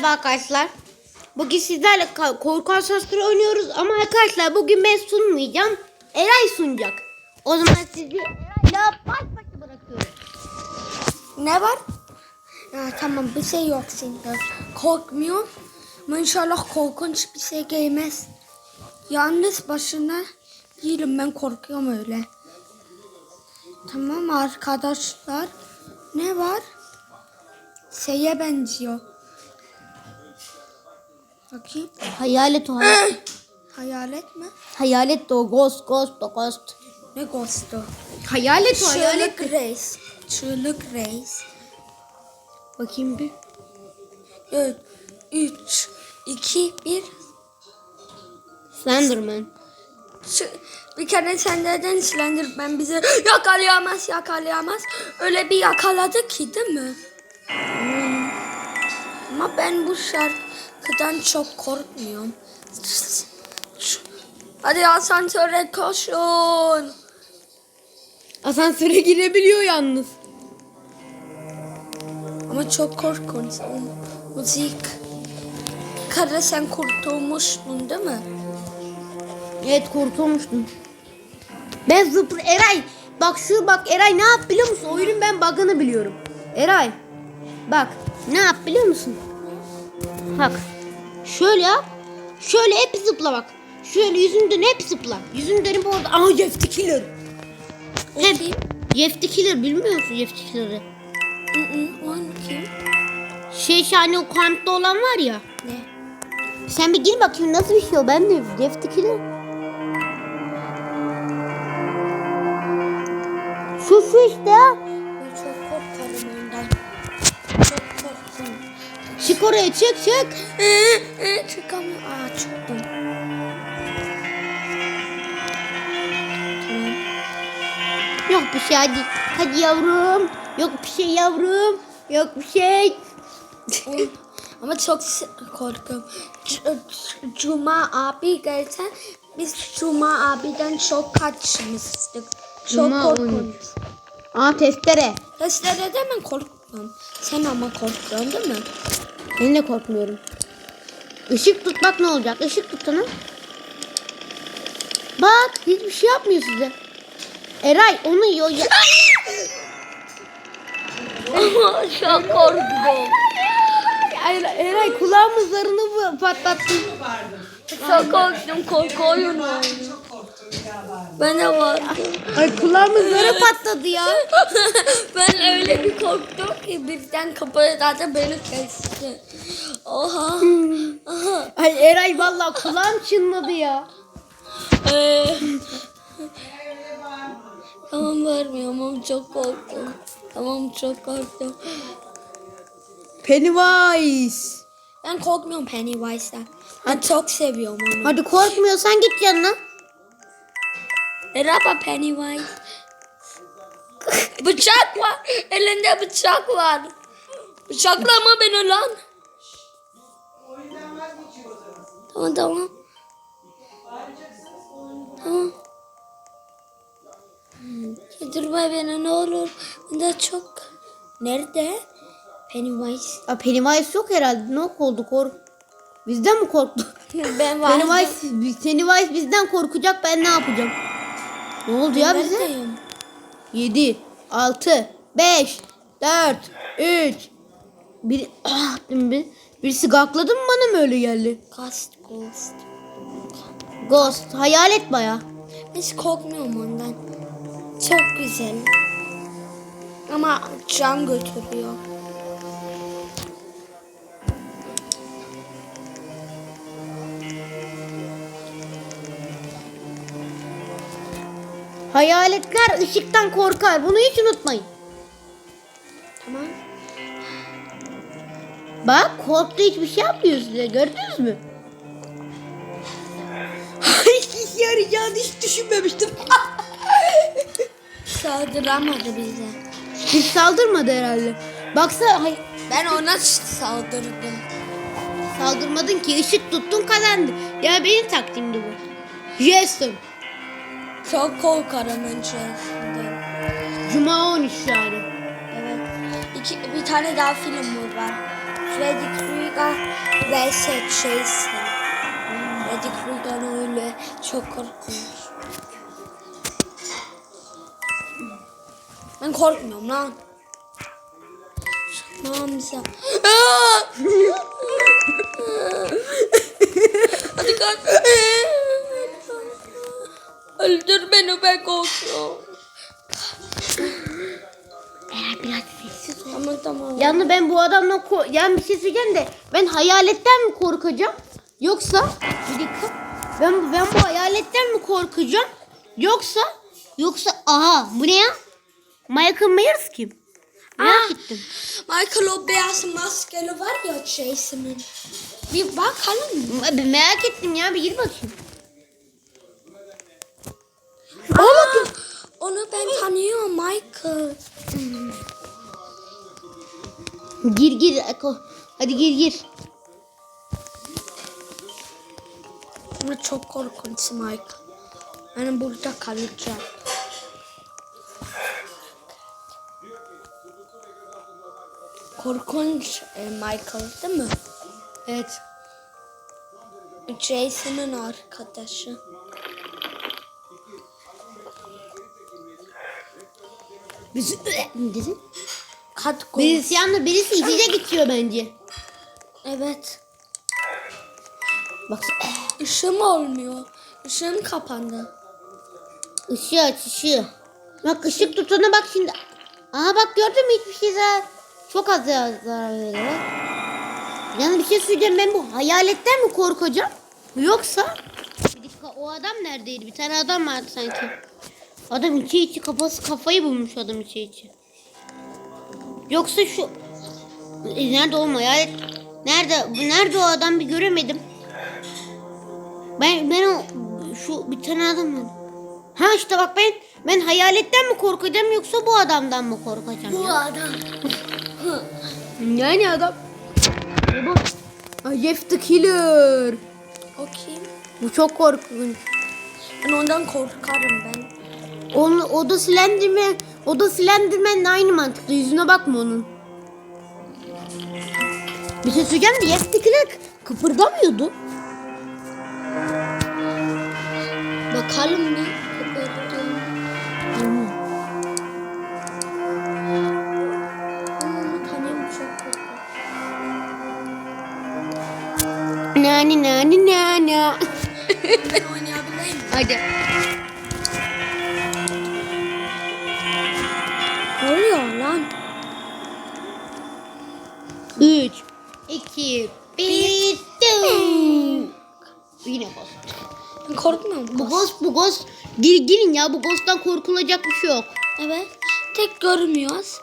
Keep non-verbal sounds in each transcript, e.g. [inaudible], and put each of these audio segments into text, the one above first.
merhaba arkadaşlar. Bugün sizlerle korku asansörü oynuyoruz ama arkadaşlar bugün ben sunmayacağım. Eray sunacak. O zaman sizi Eray'la baş başa bırakıyorum. Ne var? Ha, tamam bir şey yok şimdi. Korkmuyor. Ama korkunç bir şey gelmez. Yalnız başına değilim ben korkuyorum öyle. Tamam arkadaşlar. Ne var? Şeye benziyor. Bakayım. Hayalet o [clears throat] hayalet. Mi? hayalet de o ghost ghost o ghost. Ne ghost'u? Hayalet o hayalet. Çığlık reis. Çığlık reis. Bakayım bir. 4, 3, 2, 1. Slenderman. Şu, bir kere senlerden Slenderman bizi [gasps] yakalayamaz yakalayamaz. Öyle bir yakaladı ki değil mi? Hmm. Ama ben bu şarkıdan çok korkmuyorum. Hadi asansöre koşun. Asansöre girebiliyor yalnız. Ama çok korkunç. Müzik. Kara sen kurtulmuştun değil mi? Evet kurtulmuştum. Ben zıpır Eray. Bak şu bak Eray ne yap biliyor musun? Oyunun ben bug'ını biliyorum. Eray. Bak ne yap biliyor musun? Bak. Şöyle yap. Şöyle hep zıpla bak. Şöyle yüzünü dön hep zıpla. Yüzünü dönüp orada. Jeff the Killer. Hep. kim? Jeff the Killer bilmiyor musun the Killer'ı? O kim? Şey şahane o kampta olan var ya. Ne? Sen bir gir bakayım nasıl bir şey o ben de the Killer. Şu şu işte Çık oraya çık çık. Ee, ee, çıkamıyorum. Aa çıktım. Tamam. Yok bir şey hadi. Hadi yavrum. Yok bir şey yavrum. Yok bir şey. Ama çok korkuyorum. Cuma abi gelse biz Cuma abiden çok kaçmıştık. Çok Cuma korkunç. Aa testere. Testlerde ben korkmuyorum. Sen ama korkuyorsun değil mi? Ben de korkmuyorum. Işık tut bak ne olacak. Işık tut onu. Bak hiçbir şey yapmıyor size. Eray onu yiyor. Ya. Çok korktum. Eray, Eray kulağımın zarını patlattın. Çok korktum korku oyunu. Ben de var. Ay kulağımın zarı patladı ya. [laughs] ben öyle bir korktum ki birden kapıyı zaten beni kesti. Oha. Aha. Ay Eray vallahi kulağım çınladı ya. Ee, tamam vermiyorum ama çok korktum. Tamam çok korktum. Pennywise. Ben korkmuyorum Pennywise'dan. Ben çok seviyorum onu. Hadi korkmuyorsan git yanına. Merhaba Pennywise. bıçak var. Elinde bıçak var. Bıçaklama beni lan. Tamam tamam. Tamam. Yedirme beni ne olur. Ben de çok. Nerede? Pennywise. Aa, Pennywise yok herhalde. Ne oldu kork? Bizden mi korktu? [laughs] Ben var. Pennywise, Pennywise bizden korkacak ben ne yapacağım? Ne oldu ya bize? Neredeyim? 7, 6, 5, 4, 3, bir, ah, bir, birisi gakladı mı bana mı öyle geldi? Ghost Ghost. Ghost, hayalet baya. Hiç korkmuyorum ondan. Çok güzel. Ama can götürüyor. Hayaletler ışıktan korkar. Bunu hiç unutmayın. Tamam. Bak korktu hiçbir şey yapmıyor size. Gördünüz mü? hiç yarayacağını hiç düşünmemiştim. [laughs] Saldıramadı bize. hiç saldırmadı herhalde. Baksana hay- Ben ona saldırdım. saldırmadın ki ışık tuttun kazandı. Ya benim taktiğimdi bu. Jason. Çok korkarım şeysinden. Cuma 13 yani. Evet. İki, bir tane daha film var. Freddy Krueger vs Jason. Freddy Krueger öyle çok korkunç. Ben korkmuyorum lan. Tamam Yani ben bu adamla yani bir şey söyleyeceğim de ben hayaletten mi korkacağım? Yoksa bir dakika. Ben ben bu hayaletten mi korkacağım? Yoksa yoksa aha bu ne ya? Michael Myers kim? Merak ettim. Michael o beyaz maskeli var ya Jason'ın. Bir bakalım mı? Ben merak ettim ya bir gir bakayım. Aa bakın. Onu ben tanıyorum Michael. Gir gir Eko. Hadi gir gir. Ama çok korkunç Michael. Ben burada kalacağım. Korkunç e, Michael değil mi? Evet. Jason'ın arkadaşı. Biz ne dedin? Kat Birisi yanında birisi içecek içiyor bence. Evet. Bak Işığım olmuyor. Işığım kapandı. ışığı aç ışığı. Bak ışık tutana bak şimdi. Aha bak gördün mü hiçbir şey zarar. Çok az zarar zarar veriyor. Yani bir şey söyleyeceğim ben bu hayaletten mi korkacağım? Yoksa bir dakika o adam neredeydi? Bir tane adam vardı sanki. Adam içi içi kafası kafayı bulmuş adam içi içi. Yoksa şu E, nerede oğlum hayalet? Nerede? Bu Nerede o adam bir göremedim. Ben ben o şu bir tane adam var. Ha işte bak ben ben hayaletten mi korkacağım yoksa bu adamdan mı korkacağım? ya? adam. [laughs] Yani adam. Bu. Jeff the Killer. O kim? Bu çok korkunç. Ben ondan korkarım ben. Onun, o da Slenderman. O da Slenderman'le aynı mantıkta. Yüzüne bakma onun. Bir şey söyleyeceğim Jeff the Killer kıpırdamıyordu. Bakalım çok korkunç. Nani nani miyim? [laughs] Hadi. 2 1 Yine boss. Ben korkmuyorum. Bu ghost bu ghost. Gir, girin ya bu ghost'tan korkulacak bir şey yok. Evet. Tek görmüyoruz.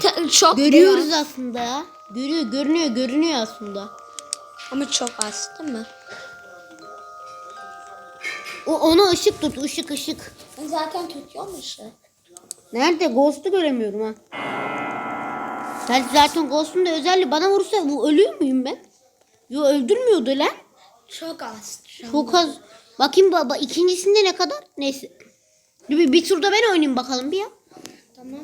Te- çok Görüyoruz beyaz. aslında ya. Görüyor, görünüyor, görünüyor aslında. Ama çok az değil mi? O ona ışık tut, ışık ışık. Zaten tutuyormuşum. Nerede? Ghost'u göremiyorum ha. Ben zaten Ghost'un da özelliği bana vursa bu ölüyor muyum ben? Yo öldürmüyordu lan. Çok az. Çok. Çok az. Bakayım baba ikincisinde ne kadar? Neyse. Bir, bir turda ben oynayayım bakalım bir ya. Tamam.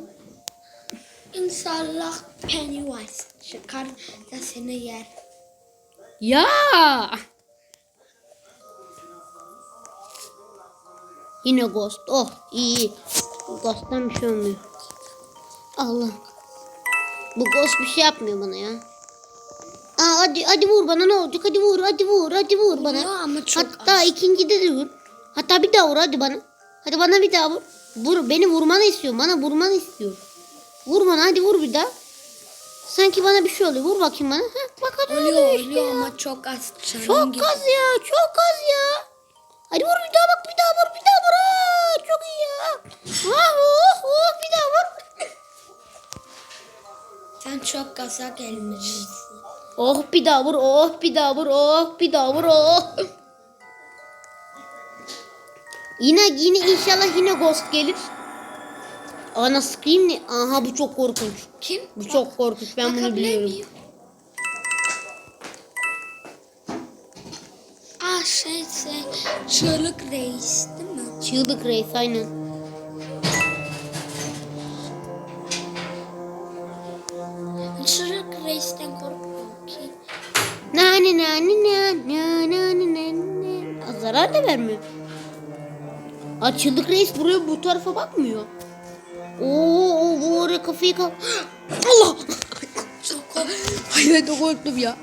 İnşallah Pennywise çıkar da seni yer. Ya. Yine Ghost. Oh iyi. Ghost'tan bir şey olmuyor. Allah. Bu Ghost bir şey yapmıyor bana ya. Aa, hadi hadi vur bana ne olacak? Hadi vur, hadi vur, hadi vur bana. Vuruyor ama çok Hatta ikincide de vur. Hatta bir daha vur hadi bana. Hadi bana bir daha vur. Vur beni vurmanı istiyorum. Bana vurmanı istiyorum. Vur bana hadi vur bir daha. Sanki bana bir şey oluyor. Vur bakayım bana. Heh, bak hadi Oluyor işte oluyor ya. ama çok az. Çok gibi. az ya. Çok az ya. Hadi vur bir daha bak bir daha vur bir daha vur. Aa, çok iyi ya. Ah, oh, oh, bir daha vur. Sen çok gaza gelmişsin. Oh bir daha vur. Oh bir daha vur. Oh bir daha vur. Oh. Yine yine inşallah yine ghost gelir. Ana scream ne? Aha bu çok korkunç. Kim? Bu çok korkunç. Ben bunu biliyorum. miyim? Aa şey şey çığlık reis değil mi? Çığlık reis aynen. Zarar da vermiyor. Aa, çıldık reis buraya bu tarafa bakmıyor. Oo, bu oraya kafayı kap. [gasps] Allah! Hayır de korktum ya.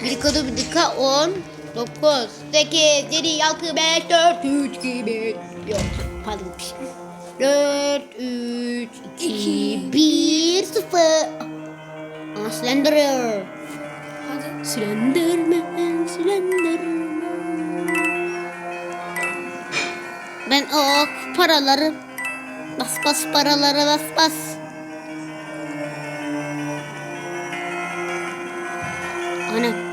Dakika bir dakika 10 9 8 7 6 5 4 3 2 1 Yok pardon bir şey. 4 3 2 1 0 Aa Slenderman Slenderman Ben o paraları Bas bas paraları bas bas. Ana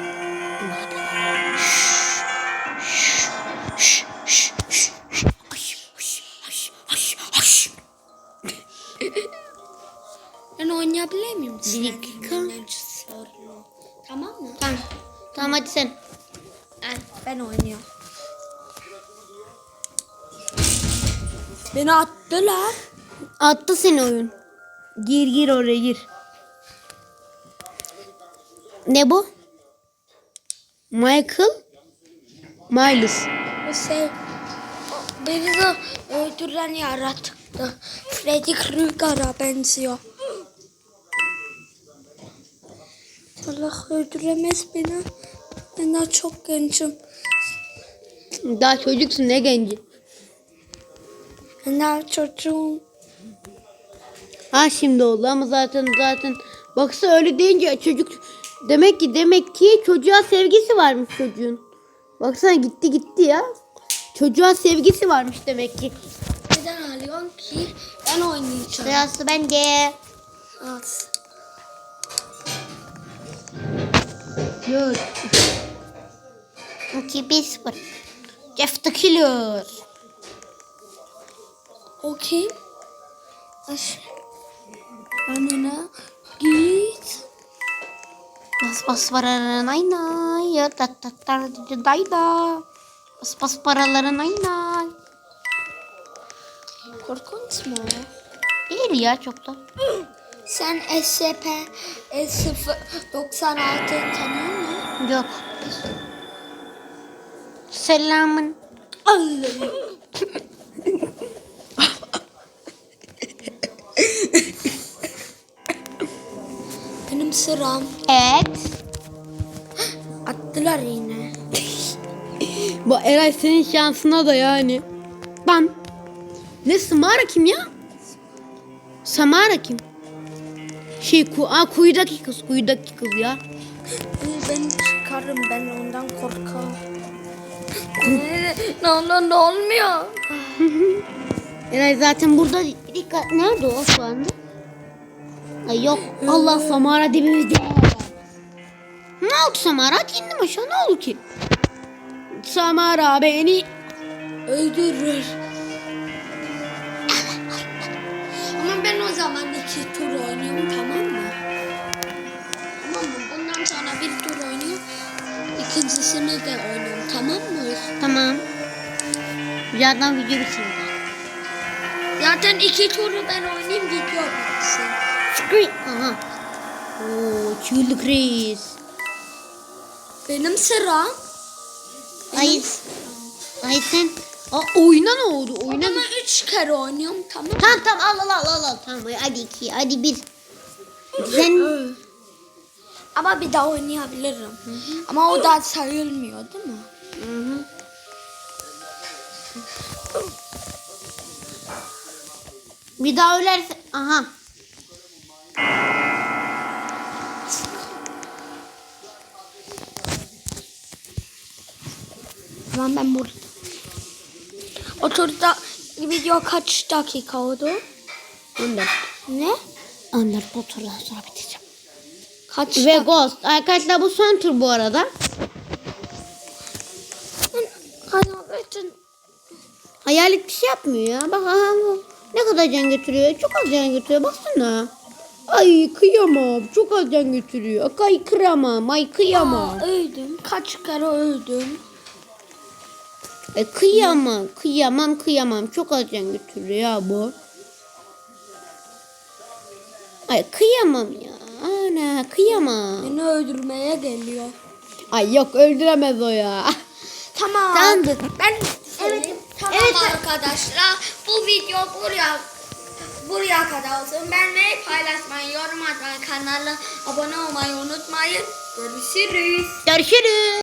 Tamam hadi sen. Ben, ben oynuyorum. Beni attılar. Attı seni oyun. Gir gir oraya gir. Ne bu? Michael? Miles. O şey, o beni de öldüren yaratıktı. Freddy Krueger'a benziyor. Allah öldüremez beni. Ben daha çok gençim. Daha çocuksun ne genci. Ben daha çocuğum. Ha şimdi oldu ama zaten zaten baksa öyle deyince çocuk demek ki demek ki çocuğa sevgisi varmış çocuğun. Baksana gitti gitti ya. Çocuğa sevgisi varmış demek ki. Neden ağlıyorsun ki? Ben oynayacağım. Sırası bende. Az. Dört. İki, bir, sıfır. Jeff the Killer. O kim? Aş. Önüne git. Bas bas paraların ayna. Ya tat tat tat dayda. Bas bas paraların ayna. Korkunç mu? Değil ya çok da. [gasps] Sen SCP S096 tanıyor musun? Yok. Selamın. Allah'ım. [laughs] Benim sıram. Evet. Attılar yine. Bu Eray senin şansına da yani. Bam. Ne Samara kim ya? Samara kim? Şey ku Aa, kuyudaki kız kuyudaki kız ya. Ee, Ben çıkarım ben ondan korkarım. Ee, ne olur ne olmuyor. [laughs] Eray zaten burada dikkat nerede o şu anda? Ay yok Allah Samara dibimizde. Ne oldu Samara? İndim aşağı ne oldu ki? Samara beni Öldürür. O zaman iki tur oynuyorum tamam mı? Tamam mı? Bundan sonra bir tur oynuyorum. İkincisini de oynuyorum tamam mı? Tamam. Birazdan video bitsin. Zaten iki turu ben oynayayım video bitsin. Screen. Aha. Oo, çığlık reis. Benim sıram. Ay. Ay sen. Aa, oyuna ne oldu? Oyuna Ama mı? üç kere oynuyorum tamam mı? Tamam tamam al al al al. al. Tamam hadi iki hadi bir. Sen Ama bir daha oynayabilirim. Ama o da sayılmıyor değil mi? Hı hı. Bir daha ölerse aha. Tamam ben burada. O turda video kaç dakika oldu? Onlar. Ne? Onlar bu turdan sonra biteceğim. Kaç Ve? Ghost. Arkadaşlar bu son tur bu arada. Hayaletin Hayalet bir şey yapmıyor ya. Bak aha bu. Ne kadar can götürüyor? Çok az can götürüyor. Baksana. Ay kıyamam. Çok az can götürüyor. Ay kıramam. Ay kıyamam. Aa, öldüm. Kaç kere öldüm. Ay kıyamam. Kıyamam kıyamam. Çok az can götürüyor ya bu. Ay kıyamam ya. Ana kıyamam. Beni öldürmeye geliyor. Ay yok öldüremez o ya. Tamam. Tamamdır. Ben evet. Tamam Evet. arkadaşlar. Bu video buraya buraya kadar olsun. Beğenmeyi, paylaşmayı, yorum atmayı, kanala abone olmayı unutmayın. Görüşürüz. Görüşürüz.